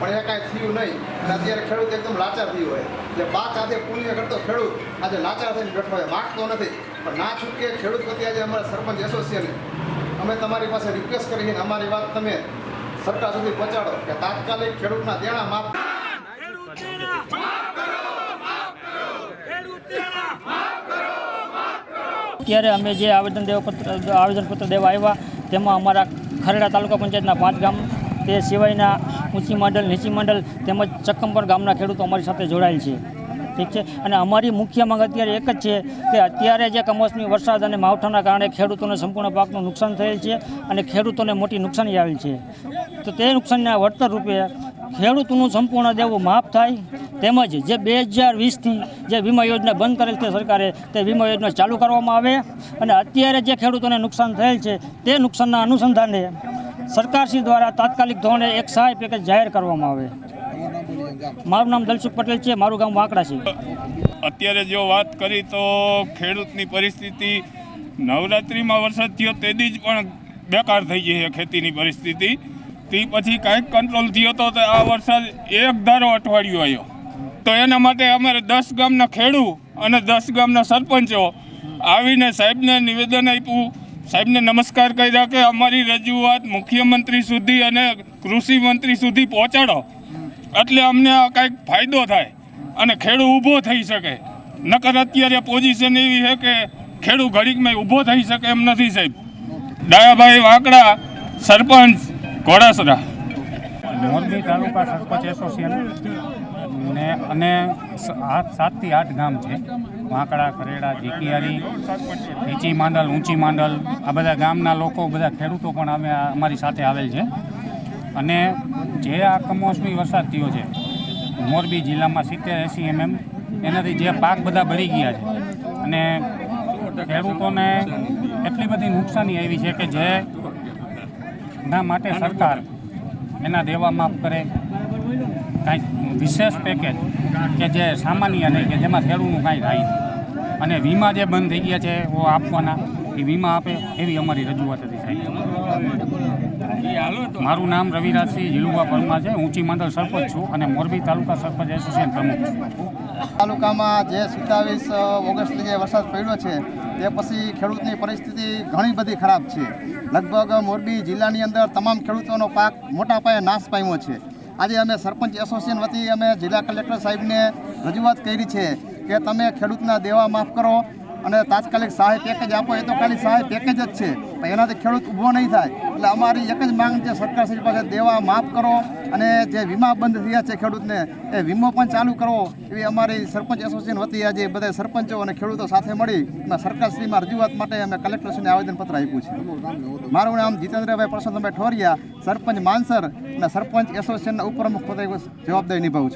પણ એ કાંઈ થયું નહીં. અત્યારે ખેડૂત એકદમ લાચાર થયું હોય. જે બા સાથે પુણ્ય કરતો ખેડૂત, આજે લાચાર થઈને બેઠો હોય. માગતો નથી. પણ ના છૂટકે ખેડૂત પ્રત્યે આજે અમારા સરપંચ એસોસિએશને અમે તમારી પાસે રિક્વેસ્ટ કરી છે અમારી વાત તમે સરકાર સુધી પહોંચાડો કે તાત્કાલિક ખેડૂતના દેણા માફ અત્યારે અમે જે આવેદન દેવા પત્ર આવેદનપત્ર દેવા આવ્યા, તેમાં અમારા ખરેડા તાલુકા પંચાયતના પાંચ ગામ તે સિવાયના ઊંચી મંડળ નીચી મંડળ તેમજ ચક્કમપર ગામના ખેડૂતો અમારી સાથે જોડાયેલ છે. ઠીક છે? અને અમારી મુખ્ય માંગ અત્યારે એક જ છે કે અત્યારે જે કમોસમી વરસાદ અને માવઠાના કારણે ખેડૂતોને સંપૂર્ણ પાકનું નુકસાન થયેલ છે અને ખેડૂતોને મોટી નુકસાની આવેલ છે. તો તે નુકસાનના વળતર રૂપે ખેડૂતોનું સંપૂર્ણ દેવું માફ થાય તેમજ જે બે હજાર વીસથી જે વીમા યોજના બંધ કરેલ છે સરકારે તે વીમા યોજના ચાલુ કરવામાં આવે અને અત્યારે જે ખેડૂતોને નુકસાન થયેલ છે તે નુકસાનના અનુસંધાને સરકારશ્રી દ્વારા તાત્કાલિક ધોરણે એક સહાય પેકેજ જાહેર કરવામાં આવે. મારું નામ દલસુખ પટેલ છે, મારું ગામ વાંકડા છે. અત્યારે જો વાત કરી તો ખેડૂતની પરિસ્થિતિ, નવરાત્રિમાં વરસાદ થયો તેથી જ પણ બેકાર થઈ ગઈ છે ખેતીની પરિસ્થિતિ. તે પછી કાંઈક કંટ્રોલ થયો તો આ વરસાદ એક ધારો અઠવાડિયું આવ્યો. તો એના માટે અમારે દસ ગામના ખેડૂત અને દસ ગામના સરપંચો આવીને સાહેબને નિવેદન આપ્યું સાહેબને નમસ્કાર કર્યા કે અમારી રજૂઆત મુખ્યમંત્રી સુધી અને કૃષિ મંત્રી સુધી પહોંચાડો. એટલે અમને આ કાંઈક ફાયદો થાય અને ખેડૂત ઊભો થઈ શકે. નકર અત્યારે પોઝિશન એવી છે કે ખેડૂત ઘડીકમાં ઊભો થઈ શકે એમ નથી સાહેબ. ડાયાભાઈ વાંકડા, સરપંચ, ઘોડાસરા. મોરબી તાલુકા સરપંચ એસોસિએશન ને અને સાતથી આઠ ગામ છે. વાંકડા, ખરેડા, જીકિયારી, નીચી માંડલ, ઊંચી માંડલ, આ બધા ગામના લોકો, બધા ખેડૂતો પણ અમે અમારી સાથે આવેલ છે. અને જે આ કમોસમી વરસાદ થયો છે, મોરબી જિલ્લામાં સિત્તેર એંસી એમએમ, એનાથી જે પાક બધા ભરી ગયા છે. અને ખેડૂતોને એટલી બધી નુકસાની આવી છે કે જે ના માટે સરકાર એના દેવા માફ કરે. કાંઈક વિશેષ પેકેજ કે જે સામાન્ય નહીં કે જેમાં ખેડૂતનું કાંઈ થાય અને વીમા જે બંધ થઈ ગયા છે ઓ આપવાના, એ વીમા આપે, એવી અમારી રજૂઆત હતી સાહેબ. મારું નામ રવિરાજસિંહ જીલુભા પરમા છે. ઊંચી મંડળ સરપંચ છું અને મોરબી તાલુકા સરપંચ એસોસિએશન પ્રમુખ છું. તાલુકામાં જે સત્તાવીસ ઓગસ્ટથી જે વરસાદ પડ્યો છે, તે પછી ખેડૂતની પરિસ્થિતિ ઘણી બધી ખરાબ છે. લગભગ મોરબી જિલ્લાની અંદર તમામ ખેડૂતોનો પાક મોટા પાયે નાશ પામ્યો છે. આજે અમે સરપંચ એસોસિએશન વતી અમે જિલ્લા કલેક્ટર સાહેબને રજૂઆત કરી છે કે તમે ખેડૂતના દેવા માફ કરો. અને તાત્કાલિક સહાય પેકેજ આપો એ તો ખાલી સહાય પેકેજ જ છે. પણ એનાથી ખેડૂત ઊભો નહીં થાય. એટલે અમારી એક જ માંગ છે, સરકાર શ્રી પાસે દેવા માફ કરો અને જે વીમા બંધ થયા છે ખેડૂતને, એ વીમો પણ ચાલુ કરવો એવી અમારી સરપંચ એસોસિએશન વતી આજે બધા સરપંચો અને ખેડૂતો સાથે મળી અને સરકારશ્રીમાં રજૂઆત માટે અમે કલેક્ટરશ્રીને આવેદનપત્ર આપ્યું છે. મારું નામ જીતેન્દ્રભાઈ પરસોત્તમભાઈ ઠોરિયા, સરપંચ માનસર અને સરપંચ એસોસિએશનના ઉપપ્રમુખ પદે જવાબદારી નિભાવું છું.